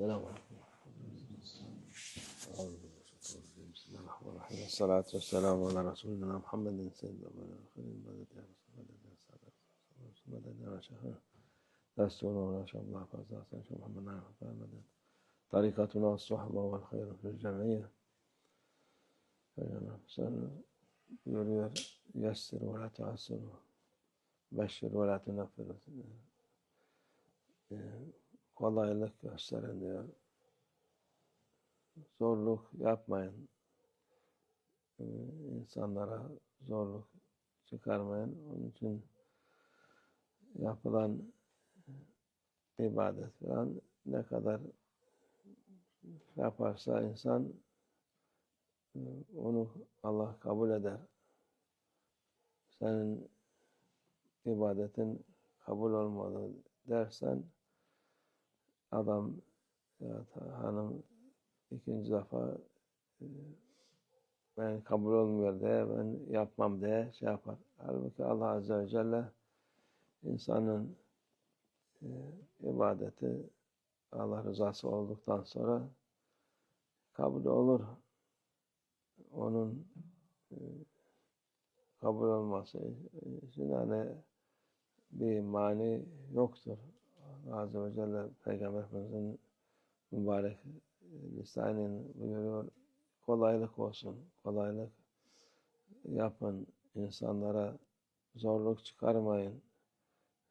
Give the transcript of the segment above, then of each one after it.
السلام عليكم. الصلاة والسلام على رسولنا محمد سيد الأولين والآخرين محمد. طريقتنا الصحبة والخير في الجمعية يسر ولا تعسر. بشر ولا تنفر. Kolaylık gösterin diyor. Zorluk yapmayın. Ee, insanlara zorluk çıkarmayın. Onun için yapılan ibadet falan ne kadar yaparsa insan e, onu Allah kabul eder. Senin ibadetin kabul olmadı dersen adam ya hanım ikinci defa e, ben kabul olmuyor diye ben yapmam diye şey yapar. Halbuki Allah Azze ve Celle insanın e, ibadeti Allah rızası olduktan sonra kabul olur. Onun e, kabul olması için yani bir mani yoktur. Azze ve Celle Peygamber Efendimiz'in mübarek lisanın buyuruyor. Kolaylık olsun, kolaylık yapın, insanlara zorluk çıkarmayın.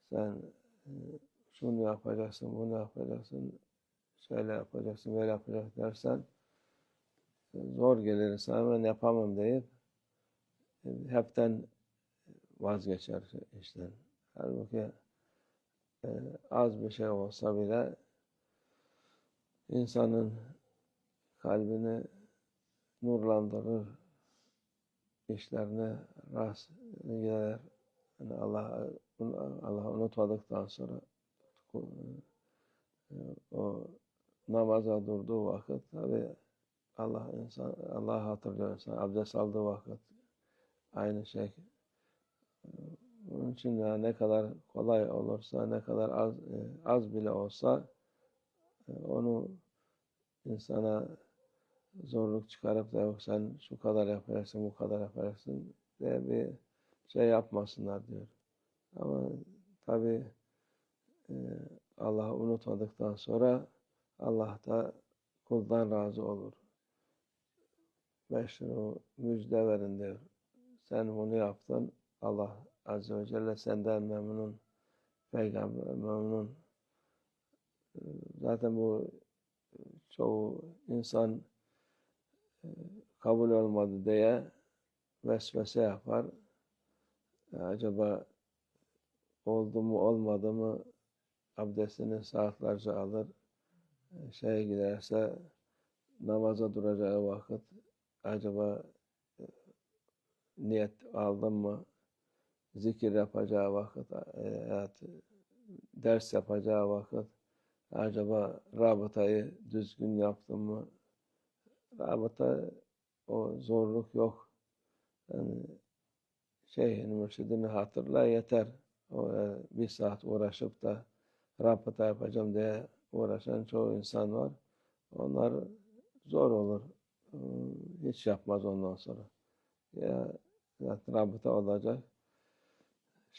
Sen e, şunu yapacaksın, bunu yapacaksın, şöyle yapacaksın, böyle yapacaksın dersen e, zor gelir sana ben yapamam deyip e, hepten vazgeçer işten. Halbuki e, az bir şey olsa bile insanın kalbini nurlandırır, işlerine rast gelir. Yani Allah Allah unutmadıktan sonra e, o namaza durduğu vakit tabi Allah insan Allah hatırlıyor insan abdest aldığı vakit aynı şey onun için ya ne kadar kolay olursa, ne kadar az e, az bile olsa e, onu insana zorluk çıkarıp da yok sen şu kadar yapacaksın, bu kadar yapacaksın diye bir şey yapmasınlar diyor. Ama tabi e, Allah'ı unutmadıktan sonra Allah da kuldan razı olur. Beşir o müjde verin diyor. Sen bunu yaptın, Allah Azze ve Celle senden memnun, peygamber memnun. Zaten bu çoğu insan e, kabul olmadı diye vesvese yapar. Acaba oldu mu olmadı mı abdestini saatlerce alır. E, şeye giderse namaza duracağı vakit acaba e, niyet aldım mı zikir yapacağı vakit, evet, ders yapacağı vakit acaba rabıtayı düzgün yaptım mı? Rabıta o zorluk yok. Yani şeyhin mürşidini hatırla yeter. O e, bir saat uğraşıp da rabıta yapacağım diye uğraşan çoğu insan var. Onlar zor olur. Hiç yapmaz ondan sonra. Ya zaten rabıta olacak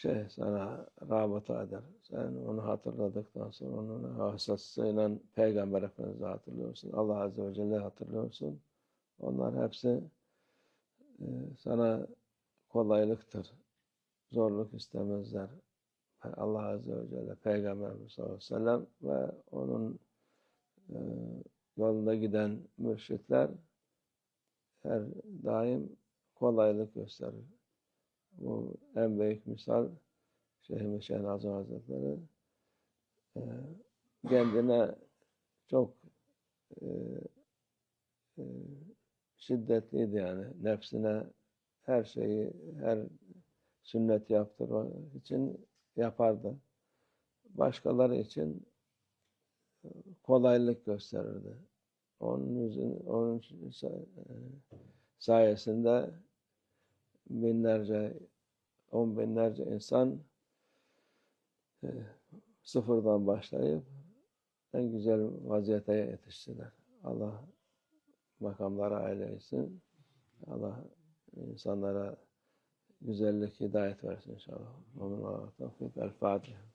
şey sana rabıta eder. Sen onu hatırladıktan sonra onun hassasıyla Peygamber Efendimiz'i hatırlıyorsun. Allah Azze ve Celle hatırlıyorsun. Onlar hepsi e, sana kolaylıktır. Zorluk istemezler. Allah Azze ve Celle Peygamber sallallahu aleyhi ve sellem ve onun e, yolunda giden mürşitler her daim kolaylık gösterir. Bu en büyük misal Şeyh Meşen Azam Hazretleri e, kendine çok e, e, şiddetliydi yani. Nefsine her şeyi, her sünnet yaptırmak için yapardı. Başkaları için kolaylık gösterirdi. Onun yüzün, onun sayesinde binlerce, on binlerce insan e, sıfırdan başlayıp en güzel vaziyete yetiştiler. Allah makamlara aile etsin. Allah insanlara güzellik, hidayet versin inşallah. Amin. El Fatiha.